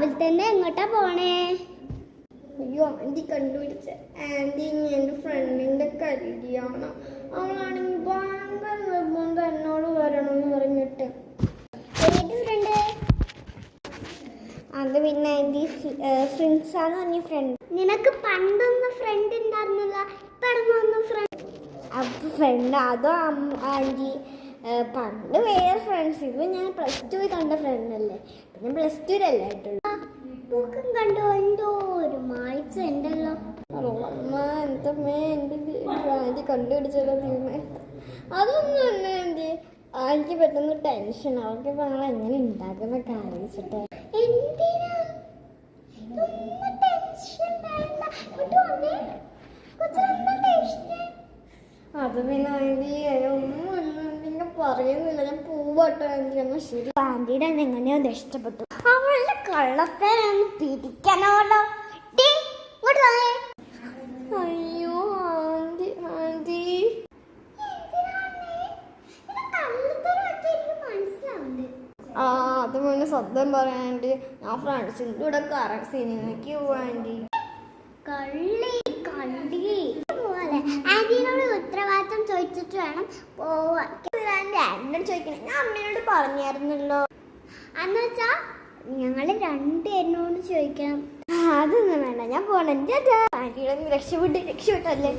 രാവിലെ തന്നെ എങ്ങോട്ടാ പോണേ? അയ്യോ ആന്റി കണ്ടുപിടിച്ച. ആന്റി എന്റെ ഫ്രണ്ടിന്റെ കല്യാണം. അവളാണെങ്കിൽ ഭയങ്കര നിർബന്ധം എന്നോട് വരണം എന്ന് പറഞ്ഞിട്ട് ഫ്രണ്ട് അത് പിന്നെ ആന്റി ആണ് പറഞ്ഞ ഫ്രണ്ട് നിനക്ക് പണ്ടൊന്നും ഫ്രണ്ട് ഉണ്ടായിരുന്നില്ല ഇപ്പം ഫ്രണ്ട് അപ്പോൾ ഫ്രണ്ട് അതോ ആന്റി പണ്ട് വേറെ ഫ്രണ്ട്സ് ഇപ്പൊ ഞാൻ പ്ലസ് ടു കണ്ട ഫ്രണ്ട് അല്ലേ? പിന്നെ പ്ലസ് ടു അല്ലായിട്ടുള്ളൂ പൂക്കം കണ്ടോ? എന്തോ ഒരു മായ്ച്ച ഉണ്ടല്ലോ അമ്മ എന്തമ്മേ എന്റെ ആന്റി കണ്ടുപിടിച്ചല്ലോ തീരുമാനം അതൊന്നും തന്നെ എന്ത് ആന്റി പെട്ടെന്ന് ടെൻഷൻ അവർക്ക് ഇപ്പൊ ഞങ്ങൾ എങ്ങനെ ഉണ്ടാക്കുന്നൊക്കെ ആലോചിച്ചിട്ട് എന്തിനാ? അത് പിന്നെ പറയുന്നില്ല ഞാൻ പോവാട്ടോ ശരി ആന്റിയുടെ എങ്ങനെയോ ഇത് ഇഷ്ടപ്പെട്ടു. അവളുടെ കള്ളത്തേനൊന്ന് ഡേ, ഇങ്ങോട്ട് വന്നേ അയ്യോ ആന്റി ആന്റി. ആ അത് മുന്നേ സത്യം പറയാണ്ടി ഞാൻ ഫ്രണ്ട്സിന്റെ കൂടെ കറ സിനിമയ്ക്ക് പോവാണ്ടി കള്ളി കണ്ടി പോലെ ആന്റിനോട് ഉത്തരവാദിത്തം ചോദിച്ചിട്ട് വേണം പോവാൻ. ആന്റിനോട് ചോദിക്കണേ. ഞാൻ അമ്മയോട് പറഞ്ഞായിരുന്നല്ലോ. എന്ന് വെച്ചാ ഞങ്ങൾ രണ്ടുപേരിനോട് ചോദിക്കണം. അതൊന്നും വേണ്ട. ഞാൻ ആന്റിയുടെ രക്ഷപ്പെട്ട് രക്ഷപ്പെട്ടല്ലേ